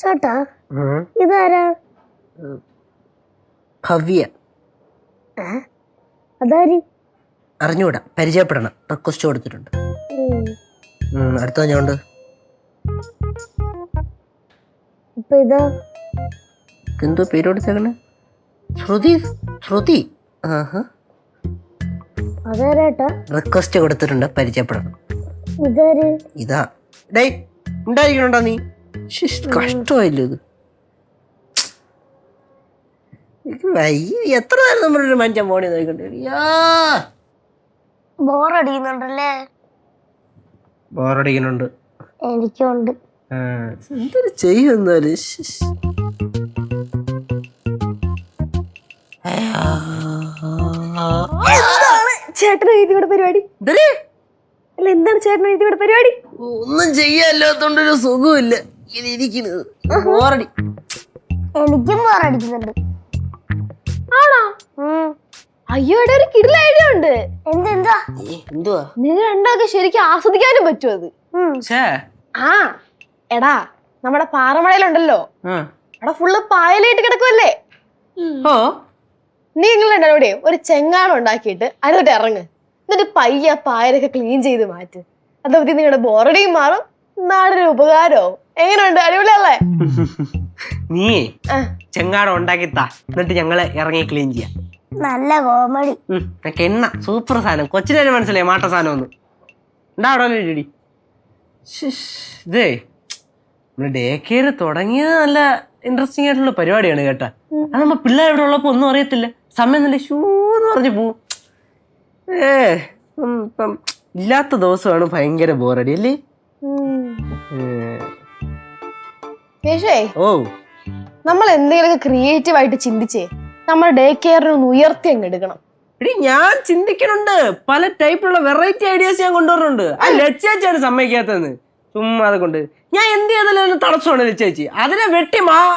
ചേട്ടാ ഇതാരാ? ഭവ്യ. അതാരി അതാര്? അറിഞ്ഞുകൂടാ പരിചയപ്പെടണം. റിക്വസ്റ്റ് കൊടുത്തിട്ടുണ്ട്. അടുത്ത ഞാനുണ്ട് ഇപ്പൊ ഇതാ. എന്തോ പേര് കൊടുത്തേക്കണേ? ശ്രുതി ശ്രുതി. റിക്വസ്റ്റ് കൊടുത്തിട്ടുണ്ട് പരിചയപ്പെടണം. ഇതാ. ഡേ ഉണ്ടായിരിക്കണോണ്ടാ നീ? കഷ്ടമായില്ലോ ഇത്. എത്ര നേരം നമ്മളൊരു മനുഷ്യൻ മോണി നോക്കിക്കൊണ്ടിരിക്കും ബോറടിക്കുന്നുണ്ടല്ലേ? ബോറടിക്കുന്നുണ്ട്. എനിക്കുണ്ട്. എന്തൊരു ചേട്ടൻ എഴുതിയുടെ പരിപാടി? അല്ല എന്താണ് പരിപാടി? ഒന്നും ചെയ്യാല്ലാത്തോണ്ടൊരു സുഖമില്ല ഇങ്ങനെ ഇരിക്കുന്നത്. ബോറടി എനിക്കും ബോറടിക്കുന്നുണ്ട് ആണോ? അയ്യോ ഇവിടെ ഒരു കിടില ഐഡിയ ഉണ്ട്. എന്തെന്താ എന്തുവാ? നിങ്ങൾ രണ്ടാൾക്ക് ശരിക്കും ആസ്വദിക്കാനും പറ്റും അത്? ഛേ. ആ എടാ നമ്മുടെ പാറമടയിലുണ്ടല്ലോ. അവിടെ ഫുള്ള് പായലായിട്ട് കിടക്കുമല്ലേ ഓ. നീ നിങ്ങൾ എന്നോടെ ഒരു ചെങ്ങാടം ഉണ്ടാക്കിയിട്ട് അതിനോട്ട് ഇറങ്ങ്. എന്നിട്ട് പയ്യ പായലൊക്കെ ക്ലീൻ ചെയ്ത് മാറ്റ്. അതപ്പറ്റി നിങ്ങളുടെ ബോറടിയും മാറും. നാടൊരു ഉപകാരോ? എങ്ങനെയുണ്ട്? അടിപൊളിയല്ലേ? നീ ചെങ്ങാടം ചെങ്ങാടം ഉണ്ടാക്കിത്താ എന്നിട്ട് ഞങ്ങൾ ഇറങ്ങി ക്ലീൻ ചെയ്യാം. നല്ല കോമഡി. എണ്ണ സൂപ്പർ സാധനം. കൊച്ചിനെ മനസ്സിലായി മാട്ട സാധനം ഒന്ന് ഉണ്ടാവടോ ഇടി ഇതേ നമ്മൾ ഡേ കെയർ തുടങ്ങിയ നല്ല ഇൻട്രസ്റ്റിംഗ് ആയിട്ടുള്ള പരിപാടിയാണ് കേട്ടാ. അത് നമ്മ പിള്ളേർ ഇവിടെ ഉള്ളപ്പോ ഒന്നും അറിയത്തില്ല. സമയം നല്ല ഷൂ എന്ന് പറഞ്ഞു പോവും. ഏ ഇപ്പം ഇല്ലാത്ത ദിവസമാണ് ഭയങ്കര ബോറടി അല്ലേ? ഓ. നമ്മൾ എന്തെങ്കിലും ക്രിയേറ്റീവ് ആയിട്ട് ചിന്തിച്ചേ നമ്മുടെ ഡേ കെയറിന് ഒന്ന് ഉയർത്തി അങ്ങ് എടുക്കണം. എടി ഞാൻ ചിന്തിക്കണുണ്ട്. പല ടൈപ്പിലുള്ള വെറൈറ്റി ഐഡിയാസ് ഞാൻ കൊണ്ടുവരുന്നുണ്ട്. ആ ലച്ചേച്ചിയാണ് സമ്മതിക്കാത്തതെന്ന്. ചുമ്മാ അത് കൊണ്ട്. ഞാൻ എന്ത് ചെയ്താലും തടസ്സമാണ് ലച്ചേച്ചി. അതിനെ വെട്ടി മാ.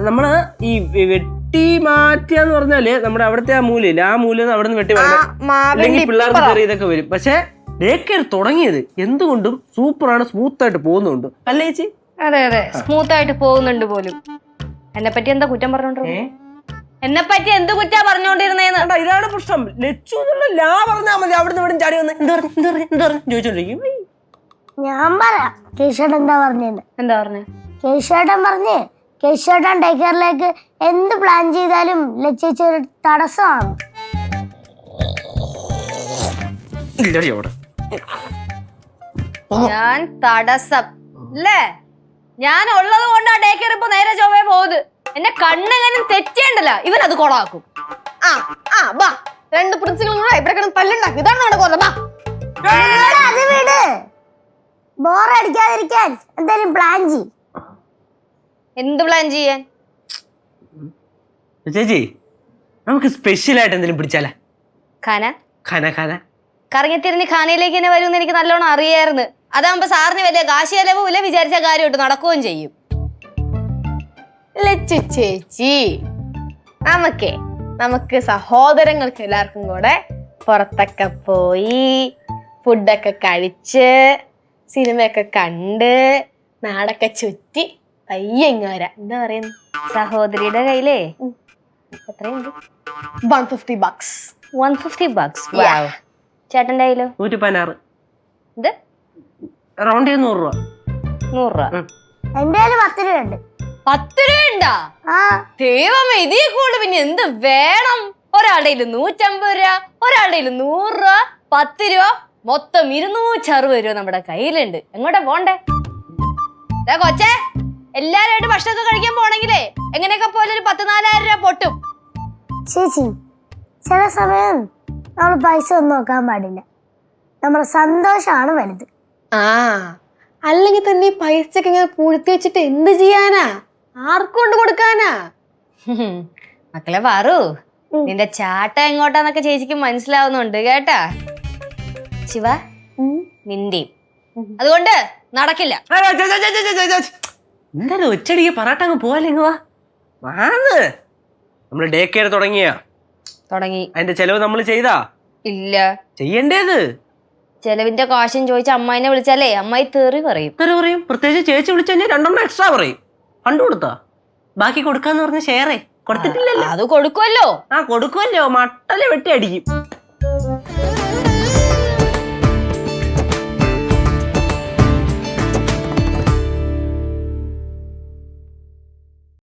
നമ്മൾ ഈ വെട്ടി വെട്ടി മാറ്റിയെന്ന് പറഞ്ഞാൽ നമ്മുടെ അവിടുത്തെ ആ മൂലയില്ല? ആ മൂല അവിടെ നിന്ന് വെട്ടി മാറ്റണം. അല്ലെങ്കിൽ പിള്ളേർക്ക് ചെറിയ ഇതൊക്കെ വരും. പക്ഷെ കെയർ തുടങ്ങിയത് എന്തുകൊണ്ടും സൂപ്പറാണ് സ്മൂത്ത് ആയിട്ട് പോകുന്നുണ്ട്. അല്ലേ ചേച്ചി? അതെ അതെ. സ്മൂത്ത് ആയിട്ട് പോകുന്നുണ്ട് പോലും. എന്നെ പറ്റി എന്താ കുറ്റം പറഞ്ഞോണ്ടിരുന്നത് ഏ? എന്നെ പറ്റി എന്ത് കുറ്റാ പറഞ്ഞോണ്ടിരുന്നേന്ന്? കണ്ടോ, ഇതാണ് പ്രശ്നം. ലച്ചു എന്നുള്ള ലാ പറഞ്ഞാൽ മതി. അവിടുന്ന് ഇവിടെ ചാടി വന്ന് എന്ത് പറഞ്ഞു എന്ത് പറഞ്ഞു എന്ത് പറഞ്ഞു ചോദിച്ചോണ്ടിരിക്കും. ഉയ്യ്. ഞാൻ പറയാം. കേശേട്ടൻ എന്താ പറഞ്ഞത് എന്താ പറഞ്ഞേ? കേശേട്ടൻ പറഞ്ഞ് കേശേട്ടൻ ടേക്ക് എന്ത് പ്ലാൻ ചെയ്താലും ഒരു തടസ്സമാണ്. ഇല്ലടി അവിടെ. ഞാൻ തടസ്സം. അല്ലേ ഞാൻ ഉള്ളത് കൊണ്ടാ ഡേ കെയർ ഇപ്പൊ നേരെ ചൊവ്വേ പോകുന്നത് എന്നെ കണ്ണെങ്ങനും തെറ്റേണ്ടല്ല ഇവൻ അത് കൊളാക്കും ആ ആ ബാ. രണ്ട് പ്രിൻസിപ്പളും കൂടെ ഇവിടെ കിടന്ന് തല്ലുണ്ടാക്കും. ഇതാണ് നമ്മുടെ കൊല്ലം ബാ. അത് വിട്. ബോറടിക്കാതിരിക്കാൻ എന്തായാലും പ്ലാൻ ചെയ് എന്ത് പ്ലാൻ ചെയ്യാൻ? ചേച്ചി നമുക്ക് സ്പെഷ്യൽ ആയിട്ട് എന്തെങ്കിലും പിടിച്ചാലേ? ഖാന ഖന ഖന കറങ്ങിത്തിരിഞ്ഞ് ഖാനയിലേക്ക് തന്നെ വരുമെന്ന് എനിക്ക് നല്ലോണം അറിയായിരുന്നു. അതാകുമ്പോ സാറിന് വലിയ കാശി ചെലവുമില്ല വിചാരിച്ച കാര്യമായിട്ട് നടക്കുകയും ചെയ്യും. ലച്ചു ചേച്ചി? നമുക്കേ നമുക്ക് സഹോദരങ്ങൾക്ക് എല്ലാവർക്കും കൂടെ പുറത്തൊക്കെ പോയി ഫുഡൊക്കെ കഴിച്ച് സിനിമയൊക്കെ കണ്ട് നാടൊക്കെ ചുറ്റി പയ്യങ്ങ വരാം. എന്താ പറയുന്നു? സഹോദരിയുടെ കയ്യിലേ? എത്രയുണ്ട്? One fifty bucks one fifty bucks. ചേട്ടന്റെ കയ്യിലോ? നൂറ്റി പതിനാറ്. ഇത്? റൗണ്ട് ചെയ്ത് നൂറ് രൂപ. നൂറ് രൂപ. എന്റെ കയ്യിൽ പത്ത് രൂപയുണ്ട്. പത്ത് രൂപ ആ. ദൈവമേ ഇതേ കൂടുതൽ പിന്നെ എന്ത് വേണം? ഒരാളുടെ കയ്യിൽ നൂറ്റമ്പത് രൂപ ഒരാളുടെ കയ്യിൽ നൂറ് രൂപ പത്ത് രൂപ മൊത്തം ഇരുന്നൂറ്റി അറുപത് രൂപ നമ്മുടെ കയ്യിലുണ്ട്. എങ്ങോട്ടാ പോണ്ടേ? കൊച്ചേ എല്ലാരുമായിട്ട് ഭക്ഷണമൊക്കെ കഴിക്കാൻ പോണെങ്കിലേ എങ്ങനെയൊക്കെ പോലെ ഒരു പത്ത് നാലായിരം രൂപ പൊട്ടും. ചേച്ചി ചില സമയം നമ്മൾ പൈസ ഒന്നും നോക്കാൻ പാടില്ല. നമ്മുടെ സന്തോഷമാണ് വലുത്. ആ അല്ലെങ്കിൽ തന്നെ പൈസ പൈസക്ക് ഇങ്ങനെ പൂഴ്ത്തി വെച്ചിട്ട് എന്ത് ചെയ്യാനാ? ആർക്കൊണ്ട് കൊടുക്കാനാ? മക്കളെ പറു നിന്റെ ചാട്ട എങ്ങോട്ടാന്നൊക്കെ ചേച്ചിക്ക് മനസ്സിലാവുന്നുണ്ട് കേട്ടാ? ശിവ നിന്റെയും. അതുകൊണ്ട് നടക്കില്ല. എന്തായാലും ഒച്ചടിക്ക് പോവാല്ലേ വാന്ന്. നമ്മൾ ഡേ കെയർ തുടങ്ങിയ. തുടങ്ങി. അതിന്റെ ചെലവ് നമ്മൾ ചെയ്താ? ഇല്ല. ചെയ്യണ്ടേത്? ചെലവിന്റെ കാശും ചോദിച്ച അമ്മായിനെ വിളിച്ചാലേ അമ്മായി തെറി പറയും. തെറി പറയും. പ്രത്യേകിച്ച് ചേച്ചി വിളിച്ചു കഴിഞ്ഞാൽ രണ്ടെണ്ണം എക്സ്ട്രാ പറയും. ഫണ്ട് കൊടുത്താ? ബാക്കി കൊടുക്കാന്ന് പറഞ്ഞ ഷെയറേ കൊടുത്തിട്ടില്ലല്ലോ. അത് കൊടുക്കുമല്ലോ ആ കൊടുക്കുമല്ലോ മട്ടൽ വെട്ടി അടിക്കും.